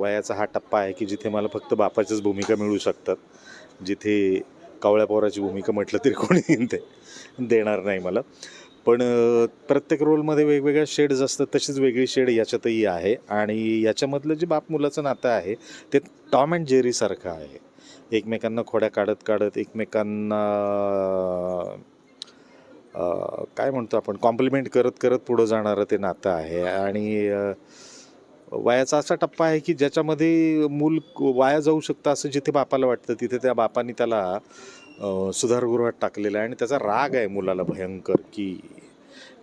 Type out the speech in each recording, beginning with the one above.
वयाचा हा टप्पा आहे की जिथे मला फक्त बापाच्याच भूमिका मिळू शकतात. जिथे कावळ्या पोराची भूमिका म्हटलं तरी कोणी ते देणार नाही मला. पण प्रत्येक रोलमध्ये वेगवेगळ्या शेड्स असतात तशीच वेगळी शेड याच्यातही आहे. आणि याच्यामधलं जे बाप मुलाचं नातं आहे ते टॉम अँड जेरीसारखं आहे. एकमेकांना खोड्या काढत काढत एकमेकांना काय म्हणतो आपण कॉम्प्लिमेंट करत करत पुढं जाणारं ते नातं आहे. आणि वयाचा असा टप्पा आहे की ज्याच्यामध्ये मूल वाया जाऊ शकतं असं जिथे बापाला वाटतं तिथे त्या बापाने त्याला सुधारगृहात टाकलेलं आहे. आणि त्याचा राग आहे मुलाला भयंकर की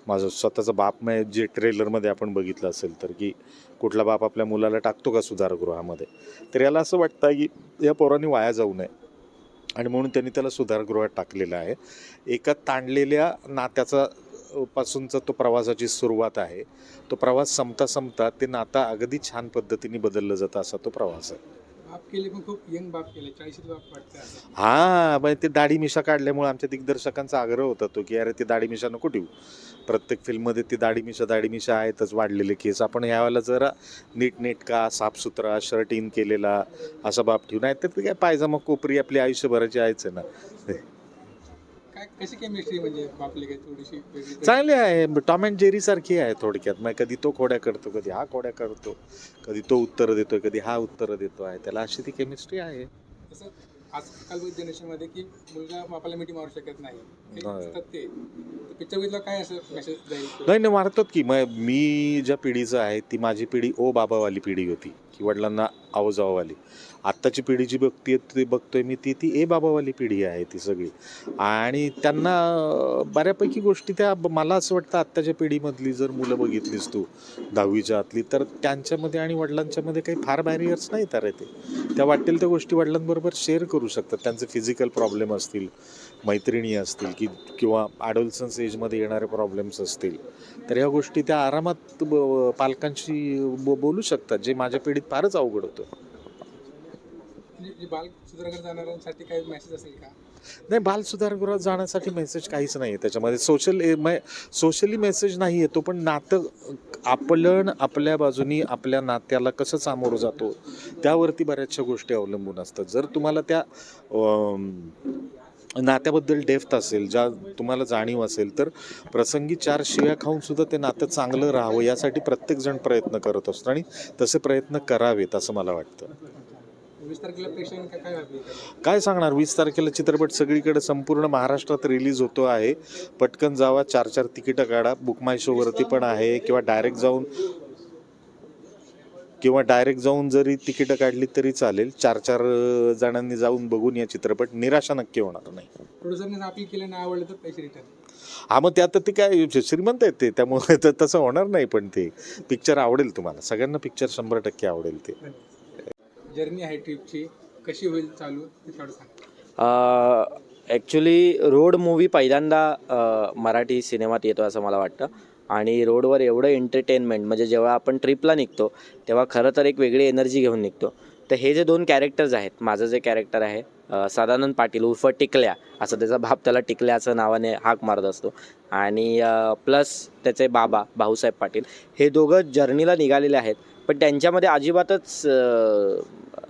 माझं स्वतःचा बाप मग जे ट्रेलरमध्ये आपण बघितलं असेल तर की कुठला बाप आपल्या मुलाला टाकतो का सुधारगृहामध्ये? तर याला असं वाटतं की या पोरांनी वाया जाऊ नये. आणि म्हणून त्यांनी त्याला सुधारगृहात टाकलेलं आहे. एका ताणलेल्या नात्याचा पासूनचा तो प्रवासाची सुरुवात आहे. तो प्रवास संपता संपता ते नातं अगदी छान पद्धतीने बदललं जातं असा तो प्रवास आहे. बाप केले पण खूप यंग बाप केले. चाळीशीत बाप वाटतं असं. हा मग ते दाढी मिशा काढल्यामुळे आमच्या दिग्दर्शकांचा आग्रह होता तो की अरे ती दाढी मिशा नको ठेवू. प्रत्येक फिल्ममध्ये ती दाढी मिशा दाढी मिशा आहेतच वाढलेले केस. आपण यावेळेला जरा नीटनेटका साफसुथरा शर्ट इन केलेला असा बाप ठेवू. नाही तर ते काय पायजामा कोपरी आपली आयुष्यभराची आहेच आहे ना. काय कशी केमिस्ट्री म्हणजे बापले काय थोडीशी वेगळी चांगली आहे. टॉम अँड जेरी सारखी आहे थोडक्यात. मग कधी तो खोड्या करतो कधी हा खोड्या करतो कधी तो उत्तर देतोय कधी हा उत्तर देतो आहे. त्याला अशी ती केमिस्ट्री आहे. तसं आजकाल जनरेशनमध्ये की मुलगा बापाला मिठी मारू शकत नाही. होय. ते पिक्चर बघितलं काय असं मेसेज जाईल? नाही नाही मारतात की. मग मी ज्या पिढीचं आहे ती माझी पिढी ओ बाबावाली पिढी होती की वडिलांना आहो जावावाली. आत्ताची पिढी जी बघते ती बघतोय मी ती ती ए बाबावाली पिढी आहे ती सगळी. आणि त्यांना बऱ्यापैकी गोष्टी त्या मला असं वाटतं आत्ताच्या पिढीमधली जर मुलं बघितलीस तू दहावीच्या आतली तर त्यांच्यामध्ये आणि वडिलांच्यामध्ये काही फार बॅरियर्स नाही तर ते. त्या वाटेल त्या गोष्टी वडिलांबरोबर शेअर करू शकतात. त्यांचे फिजिकल प्रॉब्लेम असतील मैत्रिणी असतील की किंवा ॲडोल्सन्स एजमध्ये येणारे प्रॉब्लेम्स असतील. तर ह्या गोष्टी त्या आरामात ब- पालकांशी बोलू शकतात जे माझ्या पिढीत फारच अवघड होतं. बाल जाणाऱ्यांसाठी काही मेसेज असेल का? नाही बाल सुधारगृहात जाण्यासाठी मेसेज काहीच नाही आहे त्याच्यामध्ये. सोशल सोशली मेसेज नाही येतो पण नातं आपलं आपल्या बाजूनी आपल्या नात्याला कसं सामोरं जातो त्यावरती बऱ्याचशा गोष्टी अवलंबून असतात. जर तुम्हाला त्या नात्याबद्दल डेफ्थ असेल ज्या तुम्हाला जाणीव असेल तर प्रसंगी चार शिव्या खाऊन सुद्धा ते नातं चांगलं राहावं यासाठी प्रत्येकजण प्रयत्न करत असतो आणि तसे प्रयत्न करावेत असं मला वाटतं. वीस तारखेला प्रेक्षकांना काय वाटलं काय सांगणार? वीस तारखेला चित्रपट सगळीकडे संपूर्ण महाराष्ट्रात रिलीज होतो आहे. पटकन जावा चार चार तिकीटं काढा. बुक माय शोवरती पण आहे. किंवा डायरेक्ट जाऊन किंवा डायरेक्ट जाऊन जरी तिकीटं काढली तरी चालेल. चार चार जणांनी जाऊन बघून या चित्रपट. निराशा नक्की होणार नाही. प्रोड्युसरने अपील केलं नाही आवडलं तर पैसे रिटर्न हा मग ते आता ते काय श्रीमंत आहेत ते. त्यामुळे तर तसं होणार नाही पण ते. पिक्चर आवडेल तुम्हाला. सगळ्यांना पिक्चर शंभर टक्के आवडेल ते. जर्नी आहे ट्रिपची कशी होईल चालू ते थोडं ॲक्च्युली रोड मूवी पहिल्यांदा मराठी सिनेमात येतो असं मला वाटतं. आणि रोडवर एवढं एंटरटेनमेंट म्हणजे जेव्हा आपण ट्रिपला निघतो तेव्हा खरं तर एक वेगळी एनर्जी घेऊन निघतो. तर हे जे दोन कॅरेक्टर्स आहेत माझं जे कॅरेक्टर आहे सदानंद पाटील उर्फ टिकल्या असं त्याचा बाप त्याला टिकल्याचं नावाने हाक मारत असतो. आणि प्लस त्याचे बाबा भाऊसाहेब पाटील हे दोघं जर्नीला निघालेले आहेत. पण त्यांच्यामध्ये अजिबातच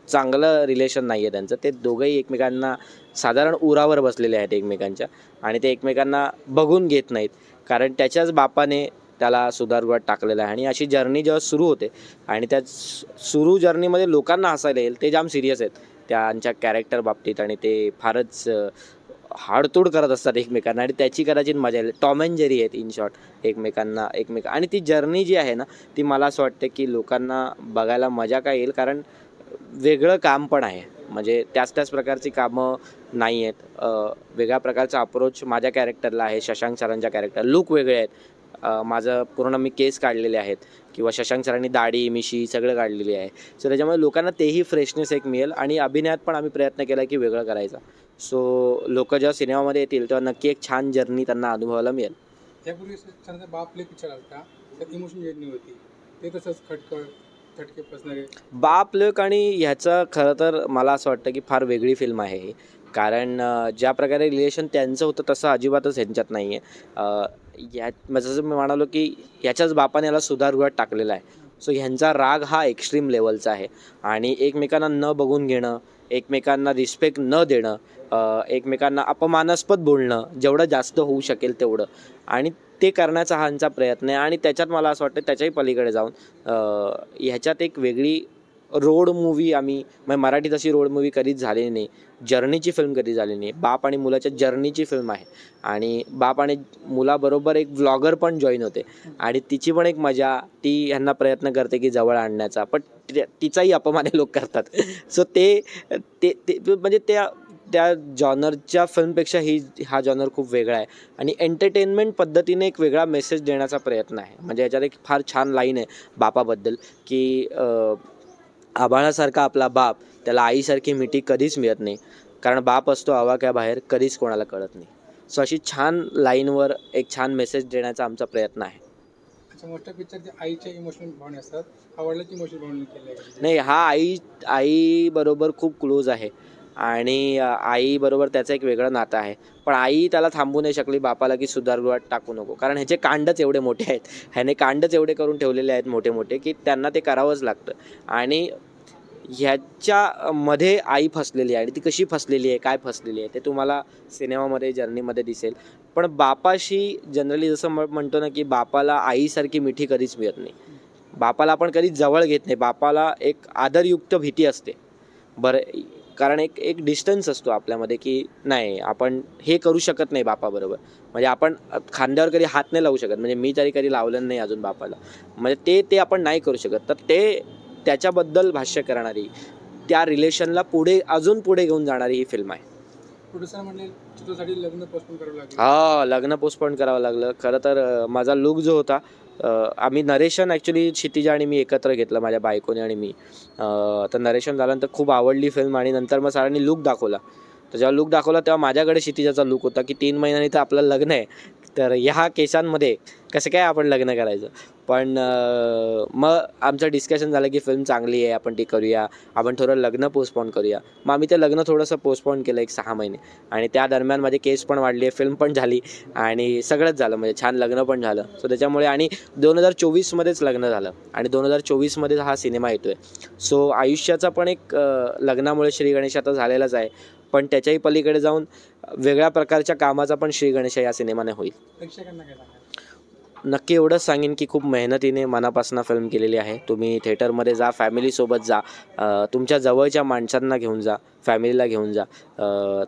चांगलं रिलेशन नाही आहे त्यांचं. ते दोघंही एकमेकांना साधारण उरावर बसलेले आहेत एकमेकांच्या आणि ते एकमेकांना बघून घेत नाहीत. कारण त्याच्याच बापाने त्याला सुधारगृहात टाकलेलं आहे आणि अशी जर्नी जेव्हा सुरू होते आणि त्या सुरू जर्नीमध्ये लोकांना हसायला येईल ते जाम सिरियस आहेत. त्यांच्या कॅरेक्टर बाबतीत आणि ते फारच हाडतोड करत असतात एकमेकांना आणि त्याची कदाचित मजा येईल. टॉम अँड जेरी आहेत इन शॉर्ट एकमेकांना एकमेक आणि ती जर्नी जी आहे ना ती मला असं वाटतं की लोकांना बघायला मजा काय येईल. कारण वेगळं काम पण आहे. म्हणजे त्याच त्याच प्रकारची कामं नाही आहेत. वेगळ्या प्रकारचा अप्रोच माझ्या कॅरेक्टरला आहे शशांक सरांच्या कॅरेक्टर लुक वेगळे आहेत. माझं पूर्ण मी केस काढलेले आहेत. किंवा शशांक सरांनी दाढी मिशी सगळं काढलेली आहे. सो त्याच्यामुळे लोकांना तेही फ्रेशनेस एक मिळेल आणि अभिनयात पण आम्ही प्रयत्न केला की वेगळं करायचा. सो लोक जेव्हा सिनेमामध्ये येतील तेव्हा नक्की एक छान जर्नी त्यांना अनुभवायला मिळेल. त्यापूर्वी बापले पिक्चर आलता इमोशन जर्नी होती. ते तसंच खटकळ बाप लोक आणि ह्याचं खरं तर मला असं वाटतं की फार वेगळी फिल्म आहे ही. कारण ज्या प्रकारे रिलेशन त्यांचं होतं तसं अजिबातच ह्यांच्यात नाही आहे या म्हणजे जसं मी म्हणालो की ह्याच्याच बापाने याला सुधारगृहात टाकलेला आहे. सो ह्यांचा राग हा एक्स्ट्रीम लेवलचा आहे. आणि एकमेकांना न बघून घेणं एकमेकांना रिस्पेक्ट न देणं एकमेकांना अपमानास्पद बोलणं जेवढं जास्त होऊ शकेल तेवढं. आणि ते करण्याचा हा ह्यांचा प्रयत्न आहे. आणि त्याच्यात मला असं वाटतं त्याच्याही पलीकडे जाऊन ह्याच्यात एक वेगळी रोड मूवी आम्ही म्हणजे मराठीत अशी रोड मूवी कधीच झालेली नाही. जर्नीची फिल्म कधी झाली नाही. बाप आणि मुलाच्या जर्नीची फिल्म आहे. आणि बाप आणि मुलाबरोबर एक व्लॉगर पण जॉईन होते. आणि तिची पण एक मजा ती ह्यांना प्रयत्न करते की जवळ आणण्याचा. पण ति- तिचाही अपमान लोक करतात. सो ते ते ते- म्हणजे त्या त्या जॉनरच्या फिल्मपेक्षा ही हा जॉनर खूप वेगळा आहे. आणि एंटरटेनमेंट पद्धतीने एक वेगळा मेसेज देण्याचा प्रयत्न आहे. म्हणजे याच्यात एक फार छान लाईन आहे बापाबद्दल की अं, आभाळासारखा आपला बाप त्याला आईसारखी मिठी कधीच मिळत नाही. कारण बाप असतो आवाक्या बाहेर कधीच कोणाला कळत नाही. सो अशी छान लाईनवर एक छान मेसेज देण्याचा आमचा प्रयत्न आहे. आईच्या इमोशनल भावने असतात. इमोशनल भावने नाही हा आई आई बरोबर खूप क्लोज आहे. आणि आईबरोबर त्याचं एक वेगळं नातं आहे. पण आई त्याला थांबू नाही शकली बापाला की सुधारगृहात टाकू नको. कारण ह्याचे कांडच एवढे मोठे आहेत. ह्याने कांडच एवढे करून ठेवलेले आहेत मोठे मोठे की त्यांना ते करावंच लागतं. आणि ह्याच्यामध्ये आई फसलेली आहे आणि ती कशी फसलेली आहे काय फसलेली आहे ते तुम्हाला सिनेमामध्ये जर्नीमध्ये दिसेल. पण बापाशी जनरली जसं म्हणतो ना की बापाला आईसारखी मिठी कधीच मिळत नाही. बापाला आपण कधीच जवळ घेत नाही. बापाला एक आदरयुक्त भीती असते. बरं कारण एक एक डिस्टन्स असतो आपल्यामध्ये की नाही आपण हे करू शकत नाही बापाबरोबर. म्हणजे आपण खांद्यावर कधी हात नाही लावू शकत. म्हणजे मी तरी कधी लावलं नाही अजून बापाला. म्हणजे ते ते आपण नाही करू शकत. तर ते त्याच्याबद्दल भाष्य करणारी त्या रिलेशनला पुढे अजून पुढे घेऊन जाणारी ही फिल्म आहे. लागेल. हा लग्न पोस्टपोन करावं लागलं. खरं तर माझा लुक जो होता आम्ही नरेशन ॲक्च्युली क्षितिजा आणि मी एकत्र घेतलं माझ्या बायकोने आणि मी. तर नरेशन झाल्यानंतर खूप आवडली फिल्म आणि नंतर मग सरांनी लुक दाखवला. तर जेव्हा लुक दाखवला तेव्हा माझ्याकडे क्षितिजाचा लुक होता की तीन महिन्यांनी तर आपलं लग्न आहे. तर ह्या केसांमध्ये कसं काय आपण लग्न करायचं? पण मग आमचं डिस्कशन झालं की फिल्म चांगली आहे आपण ती करूया. आपण थोडं लग्न पोस्टपोन करूया. मग आम्ही ते लग्न थोडंसं पोस्टपोन केलं एक सहा महिने. आणि त्या दरम्यान माझे केस पण वाढले फिल्म पण झाली आणि सगळंच झालं. म्हणजे छान लग्न पण झालं. सो त्याच्यामुळे आणि दोन हजार चोवीसमध्येच लग्न झालं. आणि दोन हजार चोवीसमध्येच हा सिनेमा येतो आहे सो आयुष्याचा पण एक लग्नामुळे श्री गणेश आता झालेलाच आहे. पण त्याच्याही पलीकडे जाऊन वेगळ्या प्रकारच्या कामाचा पण श्री गणेश या सिनेमाने होईल. प्रेक्षकांना काय सांगाल? नक्की एवढंच सांगेन की खूप मेहनतीने मनापासून फिल्म केलेली आहे. तुम्ही थिएटरमध्ये जा फॅमिलीसोबत जा अं, तुमच्या जवळच्या माणसांना घेऊन जा फॅमिलीला घेऊन जा अं,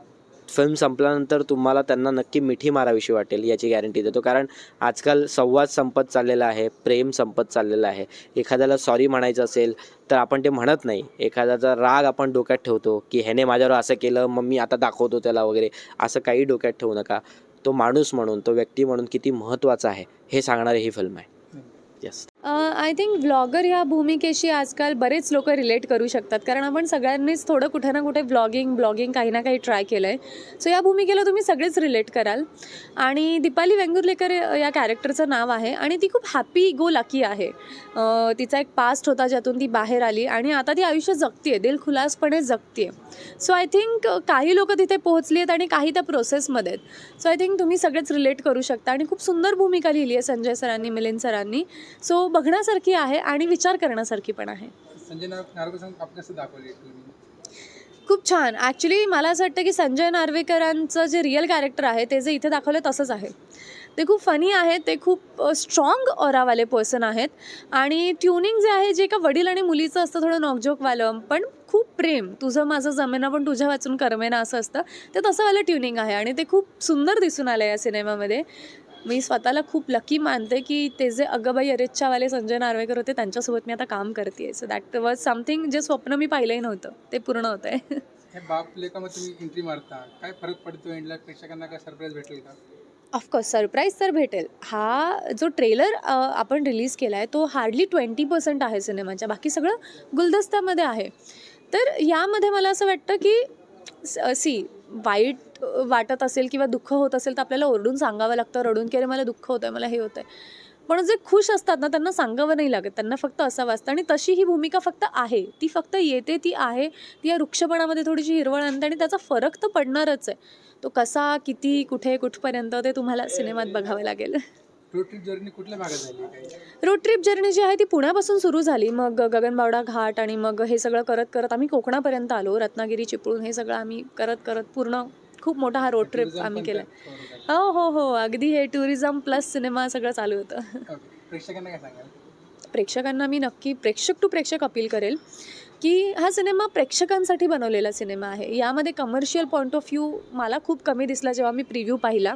फिल्म संपल्यानंतर तुम्हाला त्यांना नक्की मिठी मारावीशी वाटेल याची गॅरंटी देतो. कारण आजकाल संवाद संपत चाललेला आहे प्रेम संपत चाललेलं आहे. एखाद्याला सॉरी म्हणायचं असेल तर आपण ते म्हणत नाही. एखाद्याचा राग आपण डोक्यात ठेवतो की ह्याने माझ्यावर असं केलं मग मी आता दाखवतो त्याला वगैरे. असं काही डोक्यात ठेवू नका. तो माणूस म्हणून तो व्यक्ती म्हणून किती महत्त्वाचा आहे हे सांगणारी ही फिल्म आहे. येस आय थिंक ब्लॉगर ह्या भूमिकेशी आजकाल बरेच लोक रिलेट करू शकतात. कारण आपण सगळ्यांनीच थोडं कुठे ना कुठे ब्लॉगिंग ब्लॉगिंग काही ना काही ट्राय केलं आहे सो या भूमिकेला तुम्ही सगळेच रिलेट कराल. आणि दीपाली वेंगुर्लेकर या कॅरेक्टरचं नाव आहे आणि ती खूप हॅपी गो लकी आहे. तिचा एक पास्ट होता ज्यातून ती बाहेर आली आणि आता ती आयुष्य जगते दिलखुलासपणे जगते सो आय थिंक काही लोक तिथे पोहोचली आहेत आणि काही त्या प्रोसेसमध्ये आहेत. सो आय थिंक तुम्ही सगळेच रिलेट करू शकता. आणि खूप सुंदर भूमिका लिहिली आहे संजय सरांनी मिलिंद सरांनी. सो बघण्यासारखी आहे आणि विचार करण्यासारखी पण आहे. संजय दाखवले खूप छान. ॲक्च्युली मला असं वाटतं की संजय नार्वेकरांचं जे रिअल कॅरेक्टर आहे ते जे इथे दाखवलं तसंच आहे. ते खूप फनी आहेत ते खूप स्ट्रॉंग ऑरावाले पर्सन आहेत. आणि ट्युनिंग जे आहे जे एका वडील आणि मुलीचं असतं थोडं नॉकझोकवालं पण खूप प्रेम. तुझं माझं जमेना पण तुझ्या वाचून करमेना असं असतं. ते तसंवालं ट्युनिंग आहे आणि ते खूप सुंदर दिसून आलं या सिनेमामध्ये. मी स्वतःला खूप लकी मानते की ते जे अगबाई अरेच्छावाले संजय नार्वेकर होते त्यांच्यासोबत मी आता काम करते सो दॅट वॉज समथिंग जे स्वप्न मी पाहिलंही नव्हतं ते पूर्ण होतं आहे हे बाप लेखामध्ये तुम्ही एंट्री मारता. काय फरक पडतो एंडला प्रेक्षकांना? काय सरप्राईज भेटेल का? ऑफकोर्स सरप्राईज तर भेटेल. हा जो ट्रेलर आपण रिलीज केला आहे तो हार्डली ट्वेंटी पर्सेंट आहे सिनेमाच्या. बाकी सगळं गुलदस्त्यामध्ये आहे. तर यामध्ये मला असं वाटतं की सी वाईट वाटत असेल किंवा दुःख होत असेल तर आपल्याला ओरडून सांगावं लागतं रडून की अरे मला दुःख होतं आहे मला हे होतं आहे पण जे खुश असतात ना त्यांना सांगावं नाही लागत. त्यांना फक्त असं वाचतं. आणि तशी ही भूमिका फक्त आहे. ती फक्त येते ती आहे. ती या वृक्षपणामध्ये थोडीशी हिरवळ आणते आणि त्याचा फरक तर पडणारच आहे. तो कसा किती कुठे कुठपर्यंत ते तुम्हाला सिनेमात बघावं लागेल. रोड ट्रिप जर्नी कुठल्या भागात झाली? काही रोड ट्रिप जर्नी जी आहे ती पुण्यापासून सुरू झाली. मग गगनबावडा घाट आणि मग हे सगळं करत करत आम्ही कोकणापर्यंत आलो. रत्नागिरी चिपळूण हे सगळं आम्ही करत करत पूर्ण खूप मोठा हा रोड ट्रिप आम्ही केला. हो हो हो. अगदी हे टुरिझम प्लस सिनेमा सगळं चालू होतं. प्रेक्षकांना मी नक्की प्रेक्षक टू प्रेक्षक अपील करेल. की हा सिनेमा प्रेक्षकांसाठी बनवलेला सिनेमा आहे. यामध्ये कमर्शियल पॉईंट ऑफ व्ह्यू मला खूप कमी दिसला जेव्हा मी प्रिव्ह्यू पाहिला.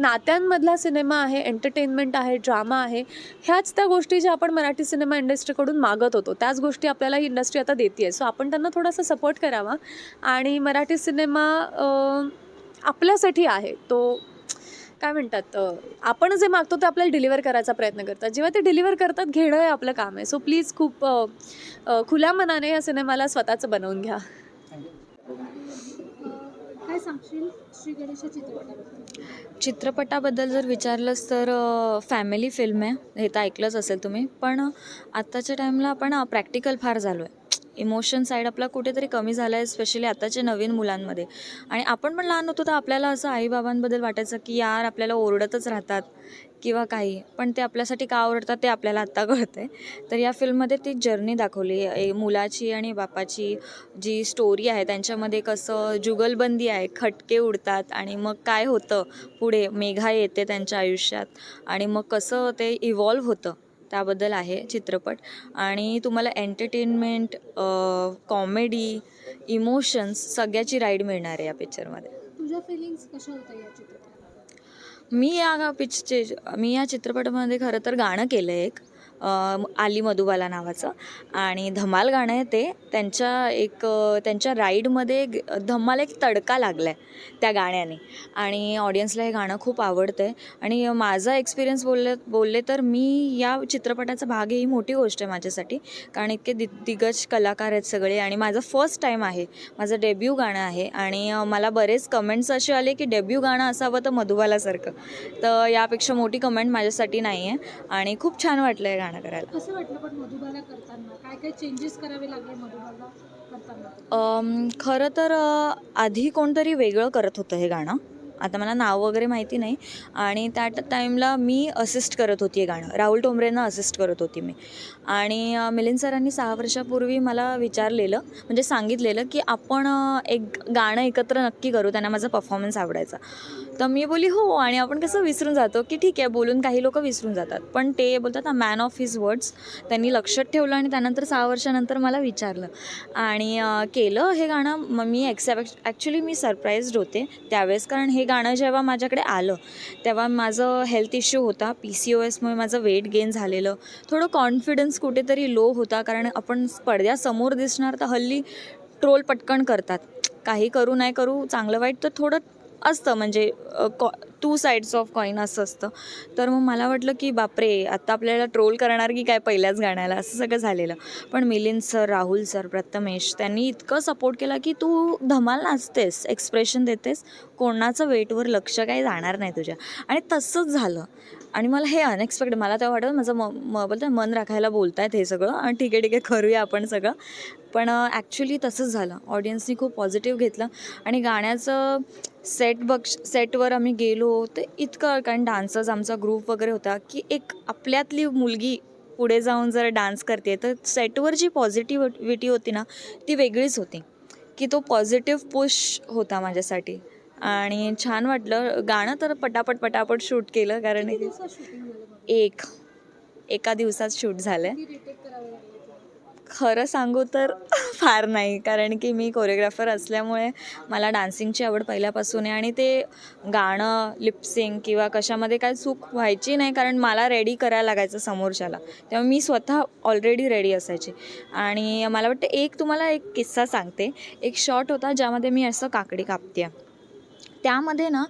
नात्यांमधला सिनेमा आहे एंटरटेनमेंट आहे ड्रामा आहे. ह्याच त्या गोष्टी ज्या आपण मराठी सिनेमा इंडस्ट्रीकडून मागत होतो त्याच गोष्टी आपल्याला ही इंडस्ट्री आता देते आहे सो आपण त्यांना थोडासा सपोर्ट करावा. आणि मराठी सिनेमा आपल्यासाठी आहे. तो काय म्हणतात आपण जे मागतो ते आपल्याला डिलिव्हर करायचा प्रयत्न करतात. जेव्हा ते डिलिव्हर करतात घेणं हे आपलं काम आहे. सो प्लीज खूप खुल्या मनाने या सिनेमाला स्वतःचं बनवून घ्या. काय सांगशील श्री गणेश या चित्रपटाबद्दल? चित्रपटाबद्दल जर विचारलंच तर फॅमिली फिल्म आहे. हे तर ऐकलंच असेल तुम्ही. पण आत्ताच्या टाईमला आपण प्रॅक्टिकल फार झालो आहे इमोशन साईड आपला कुठेतरी कमी झाला आहे स्पेशली आताच्या नवीन मुलांमध्ये. आणि आपण पण लहान होतो तर आपल्याला असं आईबाबांबद्दल वाटायचं की यार आपल्याला ओरडतच राहतात किंवा काही. पण ते आपल्यासाठी का ओरडतात ते आपल्याला आत्ता कळतं आहे तर या फिल्ममध्ये ती जर्नी दाखवली. आहे मुलाची आणि बापाची जी स्टोरी आहे त्यांच्यामध्ये कसं जुगलबंदी आहे. खटके उडतात आणि मग काय होतं? पुढे मेघा येते त्यांच्या आयुष्यात. आणि मग कसं ते इव्हॉल्व्ह होतं? त्याबद्दल आहे चित्रपट. आणि तुम्हाला एंटरटेनमेंट कॉमेडी इमोशन्स सगळ्याची राईड मिळणार आहे या पिक्चरमध्ये. तुझ्या फिलिंग्स कशा होत्या या चित्रपटात? मी या पिक्चचे मी या चित्रपटामध्ये खरं तर गाणं केलं आहे एक. आली मधुबाला नावाचं. आणि धमाल गाणं आहे ते त्यांच्या एक त्यांच्या राईडमध्ये धमाल एक तडका लागला आहे त्या गाण्याने. आणि ऑडियन्सला हे गाणं खूप आवडतं आहे आणि माझा एक्सपिरियन्स बोलले बोलले तर मी या चित्रपटाचा भाग ही मोठी गोष्ट आहे माझ्यासाठी. कारण इतके दि दिग्गज कलाकार आहेत सगळे आणि माझं फर्स्ट टाईम आहे. माझं डेब्यू गाणं आहे. आणि मला बरेच कमेंट्स असे आले की डेब्यू गाणं असावं तर मधुबालासारखं. तर यापेक्षा मोठी कमेंट माझ्यासाठी नाही आहे आणि खूप छान वाटलं आहे गाणं. करायला कसं वाटलं पण मधुबाला करताना? काय काय चेंजेस करावे लागले मधुबाला करताना? खरं तर आधी कोणतरी वेगळं करत होतं हे गाणं. आता मला नाव वगैरे माहिती नाही. आणि त्या टाईमला मी असिस्ट करत होती हे गाणं. राहुल टोंबरेंना असिस्ट करत होती मी. आणि मिलिंद सरांनी सहा वर्षापूर्वी मला विचारलेलं म्हणजे सांगितलेलं की आपण एक गाणं एकत्र नक्की करू त्यांना माझा परफॉर्मन्स आवडायचा. तर मी बोली हो. आणि आपण कसं विसरून जातो की ठीक आहे बोलून काही लोक विसरून जातात. पण ते बोलतात मॅन ऑफ हिज वर्ड्स त्यांनी लक्षात ठेवलं आणि त्यानंतर सहा वर्षानंतर मला विचारलं. आणि केलं हे गाणं. मग मी एक्सेप्ट ॲक्च्युली मी सरप्राईज्ड होते त्यावेळेस. कारण हे गाणं जेव्हा माझ्याकडे आलं तेव्हा माझं हेल्थ इश्यू होता. पी सी ओ एसमुळे माझं वेट गेन झालेलं. थोडं कॉन्फिडन्स कुठेतरी लो होता कारण आपण पडद्यासमोर दिसणार तर हल्ली ट्रोल पटकन करतात. काही करू नाही करू चांगलं वाईट तर थोडं असतं. म्हणजे कॉ टू साईड्स ऑफ कॉईन असं असतं. तर मग मला वाटलं की बापरे आता आपल्याला ट्रोल करणार की काय पहिल्याच गाण्याला? असं सगळं झालेलं. पण मिलिंद सर राहुल सर प्रथमेश त्यांनी इतकं सपोर्ट केला की तू धमाल नाचतेस एक्सप्रेशन देतेस. कोणाचं वेटवर लक्ष काही जाणार नाही तुझ्या. आणि तसंच झालं. आणि मला हे अनएक्सपेक्टेड मला तेव्हा वाटतं माझं म म बोलतं मन राखायला बोलतायत हे सगळं. आणि ठीक आहे ठीक आहे करूया आपण सगळं. पण ॲक्च्युली तसंच झालं. ऑडियन्सनी खूप पॉझिटिव्ह घेतलं. आणि गाण्याचं सेट बक्ष सेटवर आम्ही गेलो तर इतकं कारण डान्सर्स आमचा ग्रुप वगैरे होता की एक आपल्यातली मुलगी पुढे जाऊन जर डान्स करते. तर सेटवर जी पॉझिटिव्हिटी होती ना ती वेगळीच होती. की तो पॉझिटिव्ह पुश होता माझ्यासाठी. आणि छान वाटलं. गाणं तर पटापट पटापट शूट केलं कारण एक. एका दिवसात शूट झालं? खरं सांगू तर फार नाही कारण की मी कोरिओग्राफर असल्यामुळे मला डान्सिंगची आवड पहिल्यापासून आहे आणि ते गाणं लिपसिंग किंवा कशामध्ये काय चूक व्हायची नाही कारण मला रेडी करायला लागायचं समोरच्याला. तेव्हा मी स्वतः ऑलरेडी रेडी असायचे. आणि मला वाटतं एक तुम्हाला एक किस्सा सांगते. एक शॉट होता ज्यामध्ये मी असं काकडी कापते त्यामध्ये ना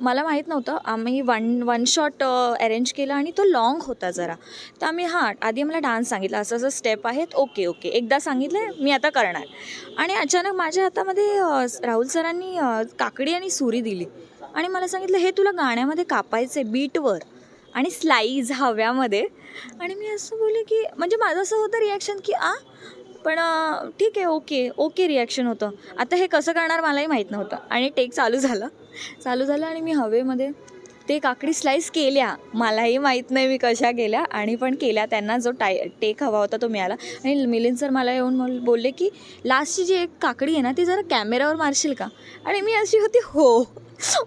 मला माहीत नव्हतं आम्ही वन वन शॉट अरेंज केला आणि तो लाँग होता जरा. तर आम्ही हां आधी आम्हाला डान्स सांगितला असं असं स्टेप आहेत ओके ओके एकदा सांगितलं मी आता करणार. आणि अचानक माझ्या हातामध्ये राहुल सरांनी काकडी आणि सुरी दिली. आणि मला सांगितलं हे तुला गाण्यामध्ये कापायचं आहे बीटवर आणि स्लाईज हव्यामध्ये. आणि मी असं बोलले की म्हणजे माझं असं होतं रिॲक्शन की आ पण ठीक आहे ओके ओके रिॲक्शन होतं. आता हे कसं करणार मलाही माहीत नव्हतं. आणि टेक चालू झालं. चालू झालं आणि मी हवेमध्ये ते काकडी स्लाईस केल्या. मलाही माहीत नाही मी कशा केल्या. आणि पण केल्या. त्यांना जो टाय टेक हवा होता तो मिळाला. आणि मिलिंद सर मला येऊन बोल- बोलले की लास्टची जी एक काकडी आहे ना ती जरा कॅमेऱ्यावर मारशील का? आणि मी अशी होती हो.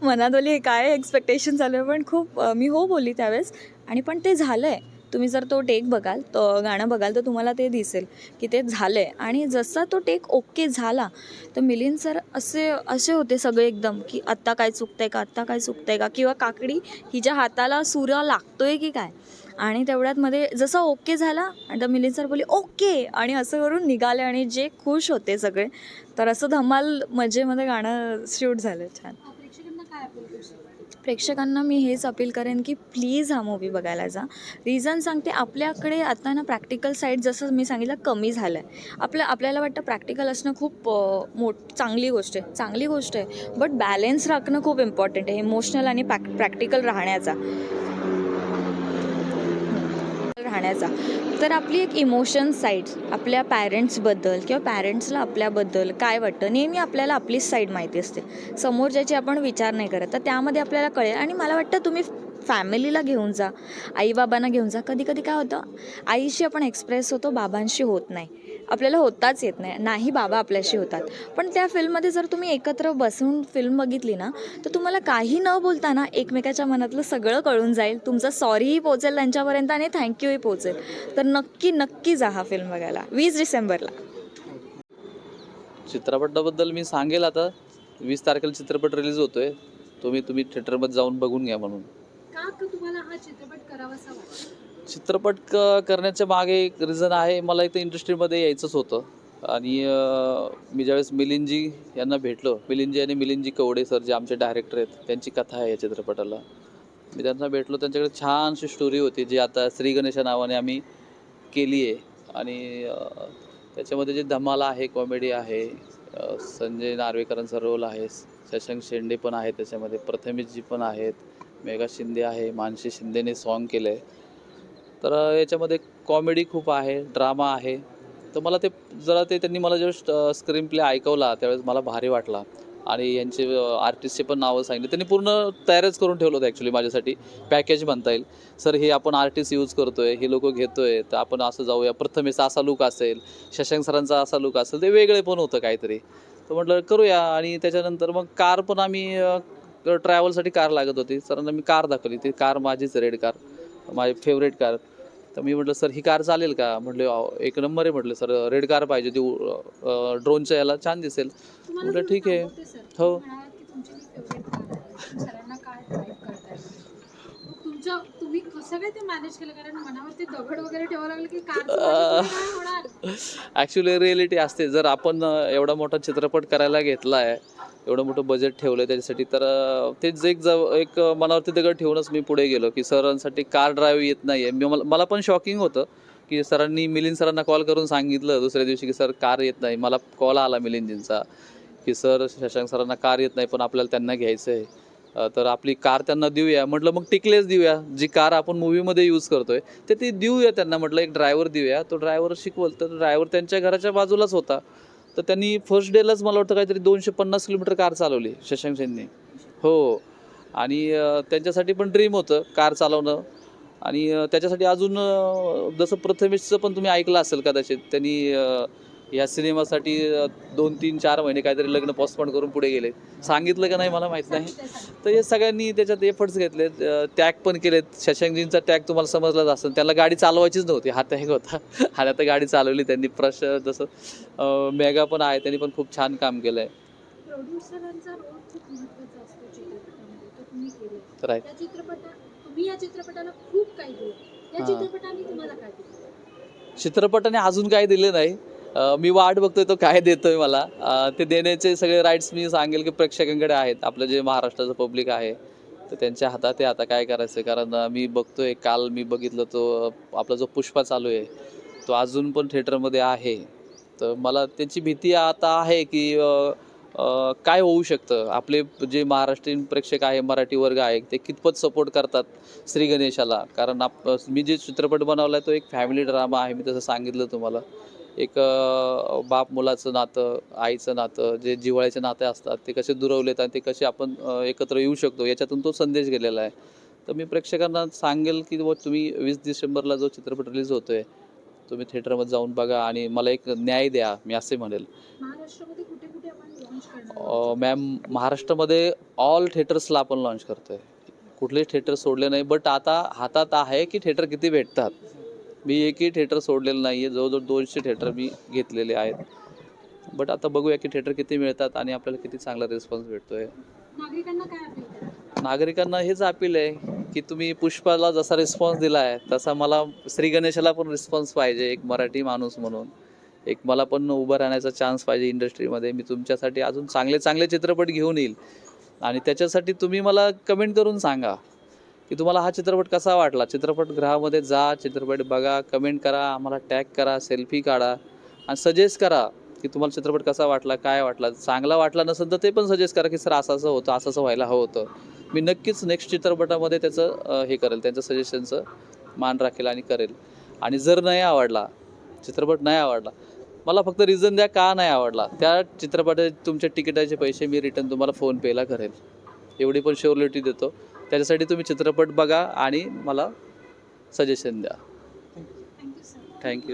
मनात बोलली हे काय एक्सपेक्टेशन चालू आहे? पण खूप मी हो बोलली त्यावेळेस. आणि पण ते झालं आहे तुम्ही जर तो टेक बघाल तो गाणं बघाल तर तुम्हाला ते दिसेल की ते झालं आहे आणि जसा तो टेक ओके झाला तर मिलिंद सर असे असे होते सगळे एकदम की आत्ता काय चुकतंय का आत्ता काय चुकतंय का? किंवा काकडी हिच्या हाताला सुरा लागतोय की काय? आणि तेवढ्यात मध्ये जसं ओके झाला आणि तर मिलिंद सर बोले ओके आणि असं करून निघाले आणि जे खुश होते सगळे. तर असं धमाल मजेमध्ये गाणं शूट झालं छान. काय प्रेक्षकांना मी हेच अपील करेन की प्लीज हा मूवी बघायला जा. रिझन सांगते आपल्याकडे आता ना प्रॅक्टिकल साईड जसं मी सांगितलं कमी झालं आहे आपलं आपल्याला वाटतं प्रॅक्टिकल असणं खूप मोठ चांगली गोष्ट आहे. चांगली गोष्ट आहे बट बॅलेन्स राखणं खूप इम्पॉर्टंट आहे इमोशनल आणि प्रॅक प्रॅक्टिकल राहण्याचा. राहण्याचा. तर आपली एक इमोशन साईड आपल्या पॅरेंट्सबद्दल किंवा पॅरेंट्सला आपल्याबद्दल काय वाटतं? नेहमी आपल्याला आपलीच साईड माहिती असते. समोर ज्याची आपण विचार नाही करत तर त्यामध्ये आपल्याला कळेल. आणि मला वाटतं तुम्ही फॅमिलीला घेऊन जा आईबाबांना घेऊन जा. कधी कधी काय होतं आईशी आपण एक्सप्रेस होतो बाबांशी होत नाही. आपल्याला होताच येत नाही. नाही बाबा आपल्याशी होतात. पण त्या फिल्ममध्ये जर तुम्ही एकत्र बसून फिल्म बघितली ना तर तुम्हाला काही न बोलताना एकमेकाच्या मनातलं सगळं कळून जाईल. तुमचं सॉरीही पोचेल त्यांच्यापर्यंत आणि थँक्यूही पोचेल. तर नक्की नक्की जा हा फिल्म बघायला. वीस डिसेंबरला. चित्रपटाबद्दल मी सांगेल आता. वीस तारखेला चित्रपट रिलीज होतोय. तुम्ही तुम्ही थिएटरमध्ये जाऊन बघून घ्या म्हणून. का तुम्हाला हा चित्रपट करावासा वाटतो? चित्रपट क करण्याच्या मागे एक रिझन आहे मला इथं इंडस्ट्रीमध्ये यायचंच होतं. आणि मी ज्यावेळेस मिलिंदजी यांना भेटलो मिलिंदजी आणि मिलिंदजी कवडे सर जे आमचे डायरेक्टर आहेत त्यांची कथा आहे या चित्रपटाला. मी त्यांना भेटलो त्यांच्याकडे छानशी स्टोरी होती जी आता श्री गणेशा नावाने आम्ही केली आहे. आणि त्याच्यामध्ये जे धमाल आहे कॉमेडी आहे अं, संजय नार्वेकरांचा रोल आहे शशांक शेंडे पण आहे त्याच्यामध्ये प्रथमेशजी पण आहेत मेघा शिंदे आहे मानसी शिंदेने सॉन्ग केलं आहे तर याच्यामध्ये कॉमेडी खूप आहे ड्रामा आहे. तर मला ते जरा ते त्यांनी मला जेव्हा स्क्रीन प्ले ऐकवला त्यावेळेस मला भारी वाटला. आणि यांचे आर्टिस्टचे पण नावं सांगितले. त्यांनी पूर्ण तयारच करून ठेवलं होतं ॲक्च्युली माझ्यासाठी. पॅकेज म्हणता येईल. सर हे आपण आर्टिस्ट यूज करतो आहे हे लोक घेतो आहे तर आपण असं जाऊया. प्रथमेचा असा लुक असेल शशांक सरांचा असा लुक असेल ते वेगळे पण होतं काहीतरी. तर म्हटलं करूया. आणि त्याच्यानंतर मग कार पण आम्ही ट्रॅव्हलसाठी कार लागत होती. सरांना मी कार दाखवली. ती कार माझीच रेड कार माझी फेवरेट कार तर मी म्हटलं सर ही कार चालेल का? म्हटलं "अहो, एक नंबर आहे म्हटलं सर रेड कार पाहिजे ती ड्रोनच्या याला छान दिसेल. म्हटलं ठीक आहे. हो. ॲक्च्युली रिॲलिटी असते. जर आपण एवढा मोठा चित्रपट करायला घेतला आहे एवढं मोठं बजेट ठेवलं आहे त्याच्यासाठी. तर ते तेच एक जव एक मनावरती दगड ठेवूनच मी पुढे गेलो की सरांसाठी कार ड्राईव्ह येत नाही आहे मला मला पण शॉकिंग होतं की सरांनी मिलिंद सरांना कॉल करून सांगितलं दुसऱ्या दिवशी की सर कार येत नाही. मला कॉल आला मिलिंदजींचा की सर शशांक सरांना कार येत नाही पण आपल्याला त्यांना घ्यायचं आहे तर आपली कार त्यांना देऊया. म्हटलं मग टिकलेच देऊया. जी कार आपण मूवीमध्ये यूज करतोय तर ती देऊया त्यांना. म्हटलं एक ड्रायव्हर देऊया. तो ड्रायव्हर शिकवल तर ड्रायव्हर त्यांच्या घराच्या बाजूलाच होता. तर त्यांनी फर्स्ट डेलाच मला वाटतं काहीतरी दोनशे पन्नास किलोमीटर कार चालवली शशांक सेनने हो. आणि त्यांच्यासाठी पण ड्रीम होतं कार चालवणं. आणि त्याच्यासाठी अजून जसं प्रथमेशचं पण तुम्ही ऐकलं असेल कदाचित त्यांनी या सिनेमासाठी दोन तीन चार महिने काहीतरी लग्न पोस्टपोन करून पुढे गेले. सांगितलं का नाही मला माहीत नाही. तर हे सगळ्यांनी त्याच्यात एफर्ट्स घेतलेत. अं, टॅग पण केलेत. शशांकजींचा टॅग तुम्हाला समजलाच असेल. त्याला गाडी चालवायचीच नव्हती. हा टॅग होता. आणि आता गाडी चालवली त्यांनी. प्रश जसं मेगा पण आहे. त्यांनी पण खूप छान काम केलं आहे काही हा. चित्रपटाने अजून काय दिले नाही. मी वाट बघतोय तो काय देतोय मला. ते देण्याचे सगळे राईट्स मी सांगेल की प्रेक्षकांकडे आहेत. आपलं जे महाराष्ट्राचं पब्लिक आहे तर त्यांच्या हातात आहे आता काय करायचं कारण मी बघतोय काल मी बघितलं तो आपला जो पुष्पा चालू आहे तो अजून पण थिएटरमध्ये आहे. तर मला त्याची भीती आता आहे की काय होऊ शकतं? आपले जे महाराष्ट्रीयन प्रेक्षक आहे मराठी वर्ग आहे ते कितपत सपोर्ट करतात श्री गणेशाला? कारण आप मी जे चित्रपट बनवला आहे तो एक फॅमिली ड्रामा आहे मी तसं सांगितलं तुम्हाला. एक बाप मुलाचं नातं आईचं नातं जे जिव्हाळ्याचे नाते असतात ते कसे दुरवलेत आणि ते कसे आपण एकत्र येऊ शकतो याच्यातून तो संदेश गेलेला आहे. तर मी प्रेक्षकांना सांगेल की बुवा तुम्ही वीस डिसेंबरला जो चित्रपट रिलीज होतोय तुम्ही थिएटरमध्ये जाऊन बघा आणि मला एक न्याय द्या मी असे म्हणेल. मॅम महाराष्ट्रामध्ये ऑल थिएटर्सला आपण लॉन्च करतोय. कुठलेच थिएटर सोडले नाही बट आता हातात आहे की थिएटर किती भेटतात? मी एकही थिएटर सोडलेलं नाही आहे जवळजवळ दोनशे थिएटर मी घेतलेले आहेत. बट आता बघूया की थिएटर किती मिळतात आणि आपल्याला किती चांगला रिस्पॉन्स अपील करा नागरिकांना हेच अपील आहे की तुम्ही पुष्पाला जसा रिस्पॉन्स दिला आहे तसा मला श्री गणेशाला पण रिस्पॉन्स पाहिजे एक मराठी माणूस म्हणून. एक मला पण उभं राहण्याचा चान्स पाहिजे इंडस्ट्रीमध्ये मी तुमच्यासाठी अजून चांगले चांगले चित्रपट घेऊन येईल. आणि त्याच्यासाठी तुम्ही मला कमेंट करून सांगा. की तुम्हाला हा चित्रपट कसा वाटला? चित्रपटगृहामध्ये जा चित्रपट बघा कमेंट करा आम्हाला टॅग करा सेल्फी काढा आणि सजेस्ट करा की तुम्हाला चित्रपट कसा वाटला काय वाटला. चांगला वाटला नसेल तर ते पण सजेस्ट करा की सर असं असं होतं असं असं व्हायला हवं होतं. मी नक्कीच नेक्स्ट चित्रपटामध्ये त्याचं हे करेल त्यांचं सजेशनचं मान राखेल आणि करेल. आणि जर नाही आवडला चित्रपट नाही आवडला मला फक्त रिझन द्या का नाही आवडला. त्या चित्रपटाचे तुमच्या तिकिटाचे पैसे मी रिटर्न तुम्हाला फोनपेला करेल. एवढी पण श्युरिटी देतो. त्याच्यासाठी तुम्ही चित्रपट बघा आणि मला सजेशन द्या. थँक्यू